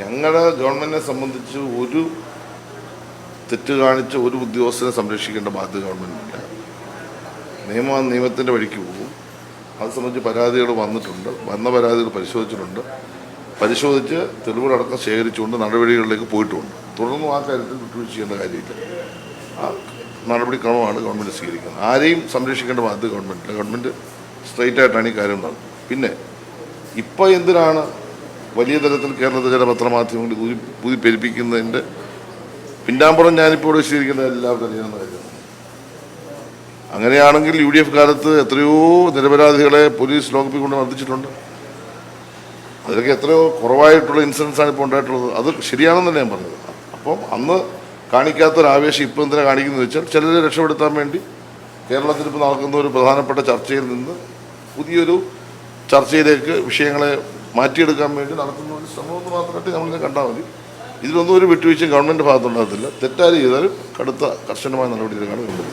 ഞങ്ങളുടെ ഗവൺമെന്റിനെ സംബന്ധിച്ച് ഒരു തെറ്റ് കാണിച്ച ഒരു ഉദ്യോഗസ്ഥനെ സംരക്ഷിക്കേണ്ട ബാധ്യത ഗവൺമെന്റിനില്ല. നിയമം നിയമത്തിന്റെ വഴിക്ക് പോകും. അത് സംബന്ധിച്ച് പരാതികൾ വന്നിട്ടുണ്ട്. വന്ന പരാതികൾ പരിശോധിച്ചിട്ടുണ്ട്. പരിശോധിച്ച് തെളിവുകളടക്കം ശേഖരിച്ചുകൊണ്ട് നടപടികളിലേക്ക് പോയിട്ടുണ്ട്. തുടർന്നും ആ കാര്യത്തിൽ വിട്ടുവീഴ്ച ചെയ്യേണ്ട കാര്യമില്ല. ആ നടപടിക്രമമാണ് ഗവൺമെന്റ് സ്വീകരിക്കുന്നത്. ആരെയും സംരക്ഷിക്കേണ്ട ബാധ്യത ഗവൺമെന്റ് ഗവൺമെന്റ് സ്ട്രൈറ്റ് ആയിട്ടാണ് ഈ കാര്യം നടന്നത്. പിന്നെ ഇപ്പോൾ എന്തിനാണ് വലിയ തരത്തിൽ കേരളത്തിലെ ചില പത്രമാധ്യമങ്ങൾ ഊതി ഊതി പെരുപ്പിക്കുന്നതിന്റെ പിന്നാമ്പുറം ഞാനിപ്പോൾ ഇവിടെ വിശദീകരിക്കുന്നത് എല്ലാവർക്കും അറിയാവുന്ന കാര്യമാണ് അങ്ങനെയാണെങ്കിൽ യു ഡി എഫ് കാലത്ത് എത്രയോ നിരപരാധികളെ പോലീസ് ലോകപ്പിൽ കൊണ്ട് മർദ്ദിച്ചിട്ടുണ്ട്. അതിലൊക്കെ എത്രയോ കുറവായിട്ടുള്ള ഇൻസിഡൻസാണ് ഇപ്പോൾ ഉണ്ടായിട്ടുള്ളത്. അത് ശരിയാണെന്നല്ല ഞാൻ പറഞ്ഞത്. അപ്പം അന്ന് കാണിക്കാത്തൊരു ആവേശം ഇപ്പോൾ എന്തിനാ കാണിക്കുന്നത് വെച്ചാൽ ചിലരെ രക്ഷപ്പെടുത്താൻ വേണ്ടി കേരളത്തിൽ ഇപ്പോൾ നടക്കുന്ന ഒരു പ്രധാനപ്പെട്ട ചർച്ചയിൽ നിന്ന് പുതിയൊരു ചർച്ചയിലേക്ക് വിഷയങ്ങളെ മാറ്റിയെടുക്കാൻ വേണ്ടി നടത്തുന്ന ഒരു ശ്രമമെന്ന് മാത്രമായിട്ട് നമ്മൾ കണ്ടാൽ മതി. ഇതിലൊന്നും ഒരു വിട്ടുവീഴ്ചയും ഗവൺമെന്റ് ഭാഗത്തുണ്ടാകത്തില്ല. തെറ്റാര് ചെയ്താലും കടുത്ത കർശനമായ നടപടികളാണ് ഗവൺമെന്റ്